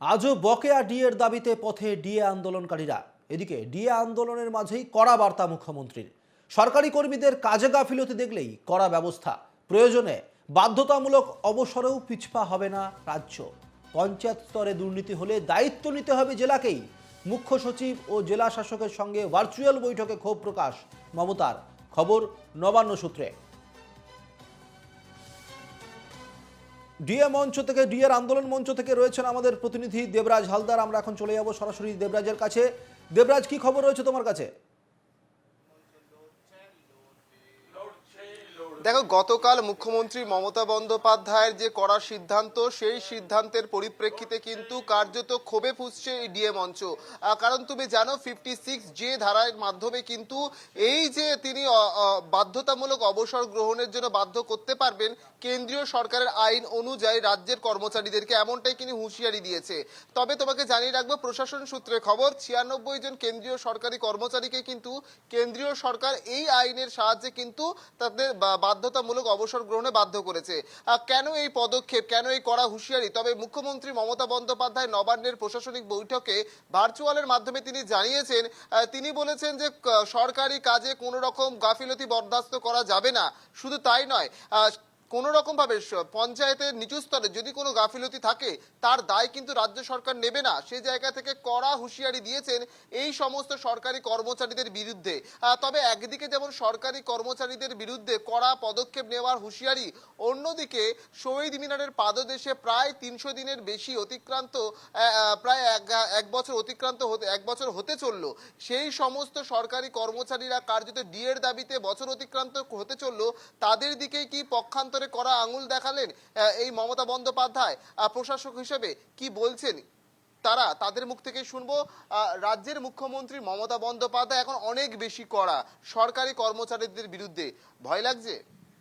আজও বকেয়া ডিএর দাবিতে পথে ডিএ আন্দোলনকারীরা। এদিকে ডিএ আন্দোলনের মাঝেই কড়া বার্তা মুখ্যমন্ত্রীর। সরকারি কর্মীদের কাজে গাফিলতি দেখলেই কড়া ব্যবস্থা। প্রয়োজনে বাধ্যতামূলক অবসরেও পিছপা হবে না রাজ্য। পঞ্চায়েত স্তরে দুর্নীতি হলে দায়িত্ব নিতে হবে জেলাকেই। মুখ্য সচিব ও জেলা শাসকের সঙ্গে ভার্চুয়াল বৈঠকে ক্ষোভ প্রকাশ। মমতার খবর নবান্ন সূত্রে। ডিএ মঞ্চ থেকে, ডিএর আন্দোলন মঞ্চ থেকে রয়েছেন আমাদের প্রতিনিধি দেবরাজ হালদার। আমরা এখন চলে যাব সরাসরি দেবরাজের কাছে। দেবরাজ, কি খবর রয়েছে তোমার কাছে? দেখো, গতকাল মুখ্যমন্ত্রী মমতা বন্দ্যোপাধ্যায়ের যে করা সিদ্ধান্ত, সেই সিদ্ধান্তের পরিপ্রেক্ষিতে কিন্তু কার্যত ক্ষোভে ফুসছে এই ডিএ মঞ্চ। কারণ তুমি জানো ফিফটি সিক্স যে ধারার মাধ্যমে কিন্তু এই যে তিনি বাধ্যতামূলক অবসর গ্রহণের জন্য বাধ্য করতে পারবেন, কেন্দ্রীয় সরকারের আইন অনুযায়ী রাজ্যের কর্মচারীদেরকে এমনটাই তিনি হুঁশিয়ারি দিয়েছে। তবে তোমাকে জানিয়ে রাখব, প্রশাসন সূত্রে খবর, ছিয়ানব্বই জন কেন্দ্রীয় সরকারি কর্মচারীকে কিন্তু কেন্দ্রীয় সরকার এই আইনের সাহায্যে কিন্তু তাদের বাধ্যতামূলক অবসর গ্রহণে বাধ্য করেছে। কেন এই পদক্ষেপ? কেন এই করা হুঁশিয়ারি? তবে মুখ্যমন্ত্রী মমতা বন্দ্যোপাধ্যায় নবান্নের প্রশাসনিক বৈঠকে ভার্চুয়ালের মাধ্যমে তিনি জানিয়েছেন তিনি বলেছেন যে সরকারি কাজে কোনো রকম গাফিলতি বরদাস্ত করা যাবে না। শুধু তাই নয় কোনো রকম ভাবে পঞ্চায়েতের নিচু স্তরে যদি কোনো গাফিলতি থাকে, তার দায় কিন্তু রাজ্য সরকার নেবে না। সেই জায়গা থেকে কড়া হুঁশিয়ারি দিয়েছেন এই সমস্ত সরকারি কর্মচারীদের বিরুদ্ধে। তবে একদিকে যেমন সরকারি কর্মচারীদের বিরুদ্ধে কড়া পদক্ষেপ নেওয়ার হুঁশিয়ারি, অন্যদিকে শহীদ মিনারের পাদদেশে প্রায় তিনশো দিনের বেশি অতিক্রান্ত প্রায় এক- বছর অতিক্রান্ত হতে, এক বছর হতে চলল। সেই সমস্ত সরকারি কর্মচারীরা কার্যত ডিএর দাবিতে বছর অতিক্রান্ত হতে চলল। তাদের দিকেই কি পক্ষান্তরে করা আঙুল দেখালেন এই মমতা বন্দ্যোপাধ্যায়। প্রশাসক হিসেবে কি বলছেন তারা? তাদের মুখ থেকে শুনব। রাজ্যের মুখ্যমন্ত্রী মমতা বন্দ্যোপাধ্যায় এখন অনেক বেশি কড়া, সরকারি কর্মচারীদের বিরুদ্ধে। ভয় লাগছে?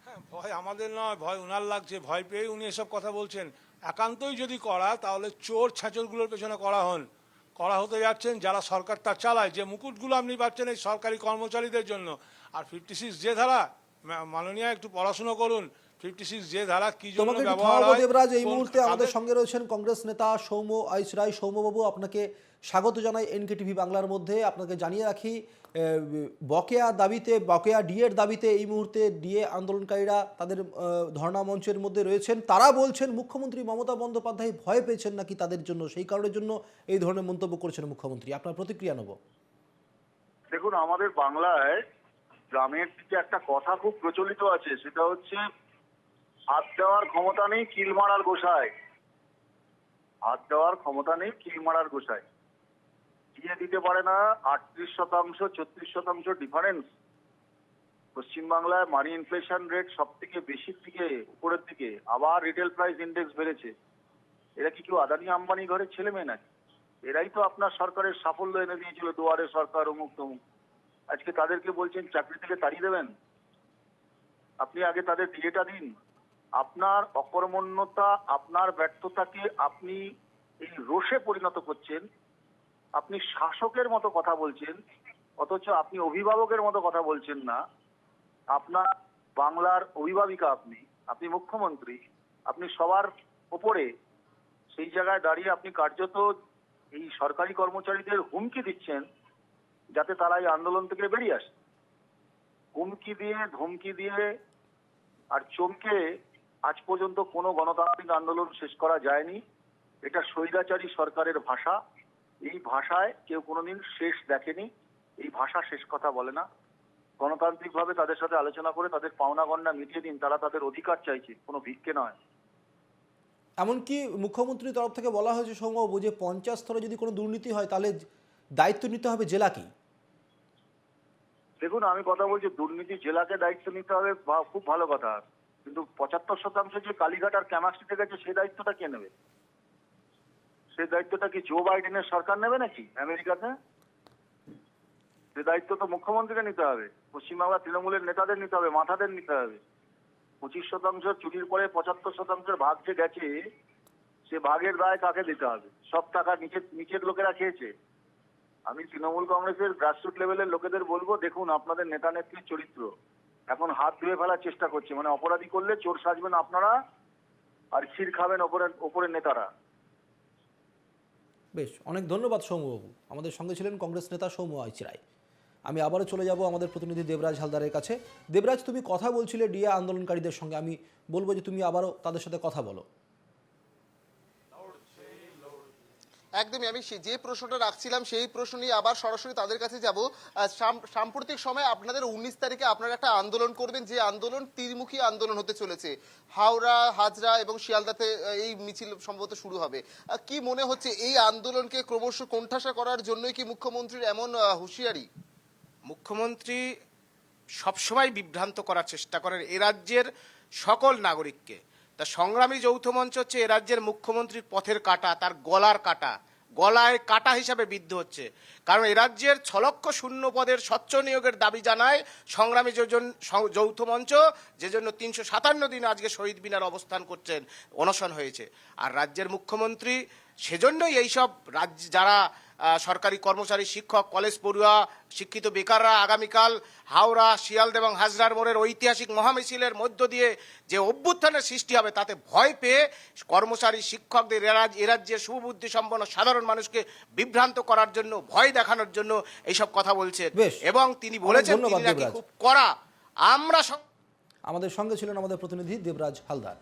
হ্যাঁ ভয় আমাদের নয়, ভয় উনার লাগছে। ভয় পেয়ে উনি এসব কথা বলছেন। একান্তই যদি করা, তাহলে চোর ছাঁচরগুলোর পেছনে করা হন। করা হতে যাচ্ছেন যারা সরকার তা চালায়, যে মুকুটগুলো আপনি পাচ্ছেন এই সরকারি কর্মচারীদের জন্য। আর ফিফটি সিক্স যে ধারা মাননীয়, একটু পড়াশুনো করুন। যে ধারা কি জন্য ব্যবহার দেবরাজ এই মুহূর্তে আমাদের সঙ্গে রয়েছেন কংগ্রেস নেতা সৌম্য আইস রায়। সৌম্যবাবু আপনাকে স্বাগত জানাই এনকে টিভি বাংলার মধ্যে। আপনাকে জানিয়ে রাখি বকেয়া দাবিতে বকেয়া ডিএর দাবিতে এই মুহূর্তে ডিএ আন্দোলনকারীরা তাদের ধর্ণা মঞ্চের মধ্যে রয়েছেন। তারা বলছেন মুখ্যমন্ত্রী মমতা বন্দ্যোপাধ্যায় ভয় পেয়েছেন নাকি তাদের জন্য? সেই কারণের জন্য এই ধরনের মন্তব্য করেছেন মুখ্যমন্ত্রী। আপনার প্রতিক্রিয়া নেব। দেখুন আমাদের বাংলায় গ্রামের দিকে একটা কথা খুব প্রচলিত আছে সেটা হচ্ছে হাত দেওয়ার ক্ষমতা নেই কিল মারার গোসায়। হাত দেওয়ার ক্ষমতা নেই কিল মারার গোসায়। দিয়ে দিতে পারে না আটত্রিশ শতাংশ, ছত্রিশ শতাংশ ডিফারেন্স পশ্চিমবাংলায় মানি ইনফ্লেশন রেট সব থেকে বেশির দিকে, উপরের দিকে। আবার রিটেল প্রাইস ইন্ডেক্স বেড়েছে। এরা কি কেউ আদানি আম্বানি ঘরের ছেলে মেয়ে নাকি? এরাই তো আপনার সরকারের সাফল্য এনে দিয়েছিল, দুয়ারে সরকার, অমুক তমুক। আজকে তাদেরকে বলছেন, চাকরি থেকে তাড়িয়ে দেবেন? আপনি আগে তাদের ডিএটা দিন। আপনার অকর্মণ্যতা, আপনার ব্যর্থতাকে আপনি এই রোষে পরিণত করছেন, আপনি শাসকের মতো কথা বলছেন, অথচ আপনি অভিভাবকের মতো কথা বলছেন না। আপনার বাংলার অভিভাবিকা আপনি আপনি মুখ্যমন্ত্রী, আপনি সবার ওপরে সেই জায়গায় দাঁড়িয়ে আপনি কার্যত এই সরকারি কর্মচারীদের হুমকি দিচ্ছেন, যাতে তারা এই আন্দোলন থেকে বেরিয়ে আসে। হুমকি দিয়ে, ধমকি দিয়ে আর চমকে আজ পর্যন্ত কোনো গণতান্ত্রিক আন্দোলন শেষ করা যায়নি। এটা স্বৈরাচারী সরকারের ভাষা। এই ভাষায় কেউ কোনোদিন শেষ দেখেনি। এই ভাষা শেষ কথা বলে না। গণতান্ত্রিকভাবে তাদের সাথে আলোচনা করে তাদের পাওনা গন্ডা মিটিয়ে দিন তারা তাদের অধিকার চাইছে। কোনো ভিক্ষে নয়। এমনকি মুখ্যমন্ত্রীর তরফ থেকে বলা হয়েছে সৌম্যবাবু যে পঞ্চায়েত স্তরে যদি কোনো দুর্নীতি হয় তাহলে দায়িত্ব নিতে হবে জেলাকেই দেখুন আমি কথা বলছি দুর্নীতি জেলাকে দায়িত্ব নিতে হবে খুব ভালো কথা। কিন্তু পঁচাত্তর শতাংশ যে কালীঘাট আর ক্যামাস্ট্রিতে গেছে সেই দায়িত্বটা কে নেবে? সেই দায়িত্বটা কি জো বাইডেনের সরকার নেবে নাকি আমেরিকাতে? সে দায়িত্ব তো মুখ্যমন্ত্রীকে নিতে হবে পশ্চিমবাংলা তৃণমূলের নেতাদের নিতে হবে, মাথাদের নিতে হবে। পঁচিশ শতাংশ চুরির পরে পঁচাত্তর শতাংশের ভাগ যে গেছে, সে ভাগের দায় কাকে দিতে হবে? সব টাকা নিচের নিচের লোকেরা খেয়েছে। আমি তৃণমূল কংগ্রেসের গ্রাসরুট লেভেলের লোকেদের বলব, দেখুন আপনাদের নেতা নেত্রীর চরিত্র। এখন হাত ধুয়ে ফেলার চেষ্টা করছে। মানে অপরাধী করলে চোর সাজবেন আপনারা, আর ক্ষীর খাবেন ওপরের ওপরের নেতারা। বেশ, অনেক ধন্যবাদ সৌম্যবাবু। আমাদের সঙ্গে ছিলেন কংগ্রেস নেতা সৌম্য আইচিরাই আমি আবারও চলে যাব আমাদের প্রতিনিধি দেবরাজ হালদারের কাছে। দেবরাজ, তুমি কথা বলছিলে ডিএ আন্দোলনকারীদের সঙ্গে। আমি বলব যে তুমি আবারও তাদের সাথে কথা বলো। একদমই, আমি যে প্রশ্নটা রাখছিলাম, সেই প্রশ্ন নিয়ে আবার সরাসরি তাদের কাছে যাব। সাম- সাম্প্রতিক সময় আপনাদের উনিশ তারিখে আপনারা একটা আন্দোলন করবেন, যে আন্দোলন তীরমুখী আন্দোলন হতে চলেছে। হাওড়া, হাজরা এবং শিয়ালদাতে এই মিছিল সম্ভবত শুরু হবে। কি মনে হচ্ছে এই আন্দোলনকে ক্রমশ কোণঠাসা করার জন্যই কি মুখ্যমন্ত্রীর এমন হুঁশিয়ারি? মুখ্যমন্ত্রী সবসময় বিভ্রান্ত করার চেষ্টা করেন এ রাজ্যের সকল নাগরিককে। তা সংগ্রামী যৌথ মঞ্চ হচ্ছে এ রাজ্যের মুখ্যমন্ত্রীর পথের কাটা, তার গলার কাটা। গলায় কাটা হিসাবে বিদ্ধ হচ্ছে। কারণ এ রাজ্যের ছ লক্ষ শূন্য পদের স্বচ্ছ নিয়োগের দাবি জানায় সংগ্রামী যৌথ মঞ্চ, যে জন্য তিনশো সাতান্ন দিন আজকে শহীদ বিনার অবস্থান করছেন, অনশন হয়েছে। আর রাজ্যের মুখ্যমন্ত্রী সেজন্যই এইসব রাজ্য যারা সরকারি কর্মচারী শিক্ষক কলেজ পড়ুয়া শিক্ষিত বেকাররা আগামীকাল হাওড়া শিয়ালদা এবং হাজরার মোড়ের ঐতিহাসিক মহামিছিলের মধ্য দিয়ে যে অভ্যুত্থানের সৃষ্টি হবে তাতে ভয় পেয়ে কর্মচারী শিক্ষকদের এ রাজ- এ রাজ্যের সুবুদ্ধি সম্পন্ন সাধারণ মানুষকে বিভ্রান্ত করার জন্য ভয় দেখানোর জন্য এইসব কথা বলছেন এবং তিনি বলেছেন তিনি নাকি খুব করা আমরা আমাদের সঙ্গে ছিলেন আমাদের প্রতিনিধি দেবরাজ হালদার।